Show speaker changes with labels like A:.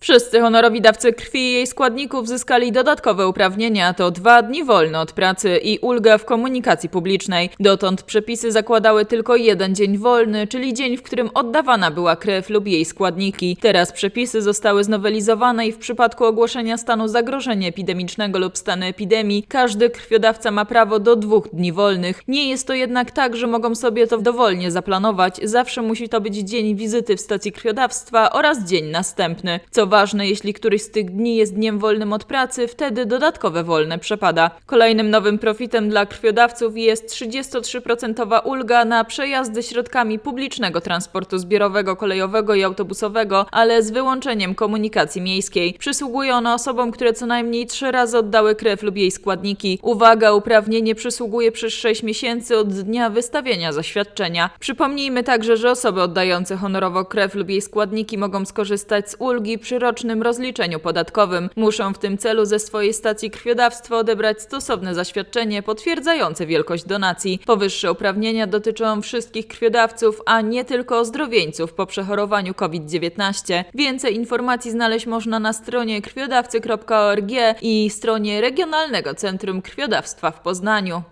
A: Wszyscy honorowi dawcy krwi i jej składników zyskali dodatkowe uprawnienia, to dwa dni wolno od pracy i ulga w komunikacji publicznej. Dotąd przepisy zakładały tylko jeden dzień wolny, czyli dzień, w którym oddawana była krew lub jej składniki. Teraz przepisy zostały znowelizowane i w przypadku ogłoszenia stanu zagrożenia epidemicznego lub stanu epidemii, każdy krwiodawca ma prawo do dwóch dni wolnych. Nie jest to jednak tak, że mogą sobie to dowolnie zaplanować. Zawsze musi to być dzień wizyty w stacji krwiodawstwa oraz dzień następny. Co ważne, jeśli któryś z tych dni jest dniem wolnym od pracy, wtedy dodatkowe wolne przepada. Kolejnym nowym profitem dla krwiodawców jest 33% ulga na przejazdy środkami publicznego transportu zbiorowego, kolejowego i autobusowego, ale z wyłączeniem komunikacji miejskiej. Przysługuje ona osobom, które co najmniej trzy razy oddały krew lub jej składniki. Uwaga, uprawnienie przysługuje przez 6 miesięcy od dnia wystawienia zaświadczenia. Przypomnijmy także, że osoby oddające honorowo krew lub jej składniki mogą skorzystać z ulgi przy rocznym rozliczeniu podatkowym. Muszą w tym celu ze swojej stacji krwiodawstwa odebrać stosowne zaświadczenie potwierdzające wielkość donacji. Powyższe uprawnienia dotyczą wszystkich krwiodawców, a nie tylko ozdrowieńców po przechorowaniu COVID-19. Więcej informacji znaleźć można na stronie krwiodawcy.org i stronie Regionalnego Centrum Krwiodawstwa w Poznaniu.